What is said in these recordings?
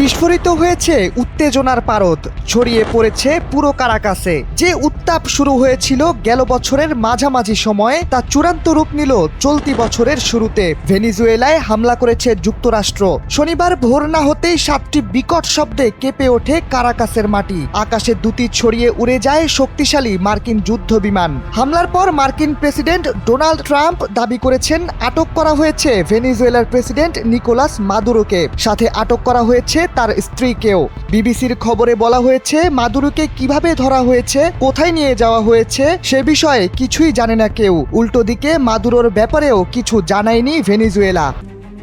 বিস্ফোরিত হয়েছে উত্তেজনার পারদ। ছড়িয়ে পড়েছে পুরো কারাকাসে। যে উত্তাপ শুরু হয়েছিল গেল বছরের মাঝামাঝি সময়ে, তা চূড়ান্ত রূপ নিল চলতি বছরের শুরুতে। ভেনিজুয়েলায় হামলা করেছে যুক্তরাষ্ট্র। শনিবার ভোর না হতেই সাতটি বিকট শব্দে কেঁপে ওঠে কারাকাসের মাটি। আকাশে দুটি ছড়িয়ে উড়ে যায় শক্তিশালী মার্কিন যুদ্ধ বিমান হামলার পর মার্কিন প্রেসিডেন্ট ডোনাল্ড ট্রাম্প দাবি করেছেন, আটক করা হয়েছে ভেনিজুয়েলার প্রেসিডেন্ট নিকোলাস মাদুরোকে। সাথে আটক করা হয়েছে তার স্ত্রীকেও। বিবিসির খবরে বলা হয়েছে, মাদুরুকে কীভাবে ধরা হয়েছে, কোথায় নিয়ে যাওয়া হয়েছে, সে বিষয়ে কিছুই জানে না কেউ। উল্টো দিকে, মাদুরোর ব্যাপারেও কিছু জানায়নি ভেনিজুয়েলা।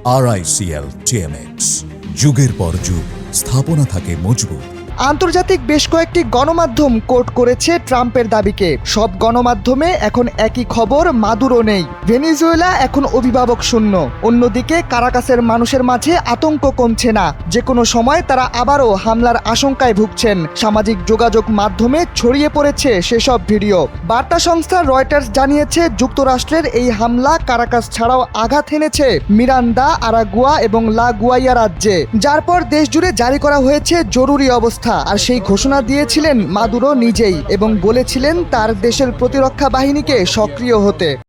আরআইসিএল টিএমএক্স যুগের পর যুগ, স্থাপনা থাকে মজবুত। আন্তর্জাতিক বেশ কয়েকটি গণমাধ্যম কোট করেছে ট্রাম্পের দাবিকে। সব গণমাধ্যমে এখন একই খবর মাদুরো নেই। ভেনিজুয়েলা এখন অভিভাবক শূন্য। অন্যদিকে কারাকাসের মানুষের মাঝে আতঙ্ক কমছে না। যে কোনো সময় তারা আবারও হামলার আশঙ্কায় ভুগছেন। সামাজিক যোগাযোগ মাধ্যমে ছড়িয়ে পড়েছে সেসব ভিডিও। বার্তা সংস্থা রয়টার্স জানিয়েছে, যুক্তরাষ্ট্রের এই হামলা কারাকাস ছাড়াও আঘাত এনেছে মিরান্দা আরাগুয়া এবং লা গুয়াইয়া রাজ্যে। যার পর দেশ জুড়ে জারি করা হয়েছে জরুরি অবস্থা। আর সেই ঘোষণা দিয়েছিলেন মাদুরো নিজেই এবং বলেছিলেন তার দেশের প্রতিরক্ষা বাহিনীকে সক্রিয় হতে।